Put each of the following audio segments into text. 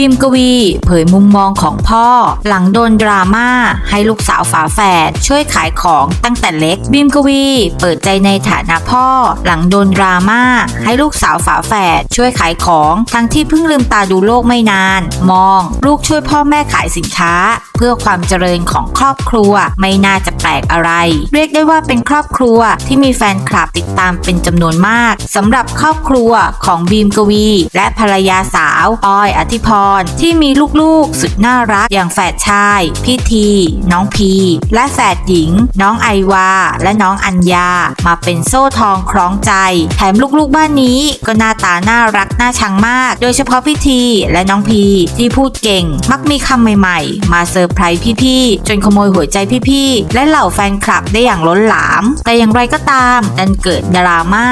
บีมกวี เผยมุมมองของพ่อ หลังโดนดราม่าให้ลูกสาวฝาแฝดช่วยขายของตั้งแต่เล็ก บีมกวี เปิดใจในฐานะพ่อ หลังโดนดราม่าให้ลูกสาวฝาแฝดช่วยขายของทั้งที่เพิ่งลืมตาดูโลกไม่นาน มอง ลูกช่วยพ่อแม่ขายสินค้า เพื่อความเจริญของครอบครัวไม่น่าจะแปลกอะไร เรียกได้ว่าเป็นครอบครัวที่มีแฟนคลับติดตามเป็นจำนวนมากสำหรับครอบครัวของบีมกวี และภรรยาสาวออยอธิพรที่มีลูกๆ สุดน่ารักอย่างแฝดชาย พี่ที น้องพี และแฝดหญิง น้องไอวา และน้องอัญญา มาเป็นโซ่ทองคล้องใจ แถมลูกๆบ้านนี้ก็หน้าตาน่ารักน่าชังมาก โดยเฉพาะพี่ทีและน้องพีที่พูดเก่ง มักมีคำใหม่ๆ มาเซอร์ไพรส์พี่ๆ จนขโมยหัวใจพี่ๆ และเหล่าแฟนคลับได้อย่างล้นหลาม แต่อย่างไรก็ตามดันเกิดดราม่า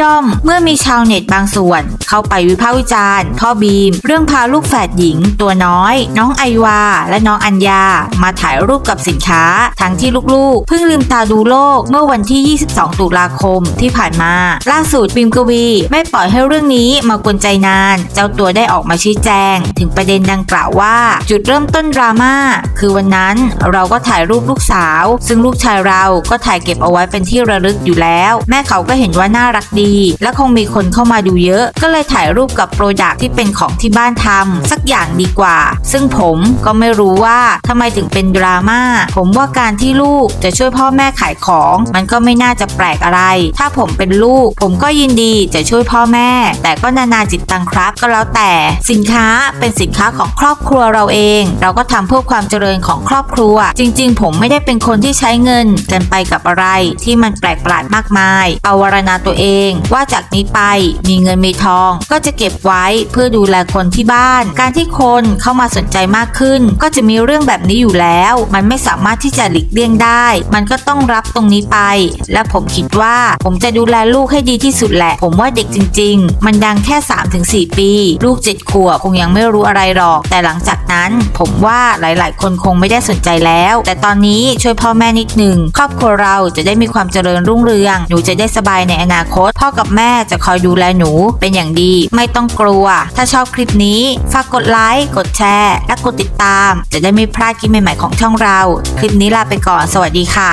ย่อมๆ เมื่อมีชาวเน็ตบางส่วน เข้าไปวิพากษ์วิจารณ์พ่อบีม เรื่องพาลูกฝดหญิง ตัวน้อย น้องไอวา และน้องอัญญา มาถ่ายรูปกับสินค้า ทั้งที่ลูกๆ เพิ่งลืมตาดูโลกเมื่อวันที่ 22 ตุลาคมที่ผ่านมา ล่าสุดบีมกวีไม่ปล่อยให้เรื่องนี้มากวนใจนาน เจ้าตัวได้ออกมาชี้แจง ถึงประเด็นดังกล่าวว่า จุดเริ่มต้นดราม่าคือวันนั้นเราก็ถ่ายรูปลูกสาว ซึ่งลูกชายเราก็ถ่ายเก็บเอาไว้เป็นที่ระลึกอยู่แล้ว แม่เขาก็เห็นว่าน่ารักดี และคงมีคนเข้ามาดูเยอะ ก็เลยถ่ายรูปกับโปรดักที่เป็นของที่บ้านทำสักอย่างดีกว่า ซึ่งผมก็ไม่รู้ว่าทำไมถึงเป็นดราม่าผมว่าการที่ลูกจะช่วยพ่อแม่ขายของ มันก็ไม่น่าจะแปลกอะไร ถ้าผมเป็นลูก ผมก็ยินดีจะช่วยพ่อแม่ แต่ก็นานาจิตตังครับก็แล้วแต่สินค้าเป็นสินค้าของครอบครัวเราเอง เราก็ทำเพื่อความเจริญของครอบครัว จริง ๆ ผมไม่ได้เป็นคนที่ใช้เงินกันไปกับอะไร ที่มันแปลกประหลาดมากมายภาวรณาตัวเอง ว่าจากนี้ไปมีเงินมีทอง ก็จะเก็บไว้เพื่อดูแลคนที่บ้านการที่คนเข้ามาสนใจมากขึ้น ก็จะมีเรื่องแบบนี้อยู่แล้ว มันไม่สามารถที่จะหลีกเลี่ยงได้ มันก็ต้องรับตรงนี้ไป และผมคิดว่าผมจะดูแลลูกให้ดีที่สุดแหละ ผมว่าเด็กจริง ๆ มันดังแค่ 3-4 ปี ลูก 7 ขวบคงยังไม่รู้อะไรหรอก แต่หลังจากนั้น ผมว่าหลายๆ คนคงไม่ได้สนใจแล้ว แต่ตอนนี้ช่วยพ่อแม่นิดหนึ่งครอบครัวเราจะได้มีความเจริญรุ่งเรือง หนูจะได้สบายในอนาคต พ่อกับแม่จะคอยดูแลหนูเป็นอย่างดี ไม่ต้องกลัว ถ้าชอบคลิปนี้ฝากกดไลค์ กดแชร์ และกดติดตาม จะได้ไม่พลาดคลิปใหม่ๆของช่องเรา คลิปนี้ลาไปก่อน สวัสดีค่ะ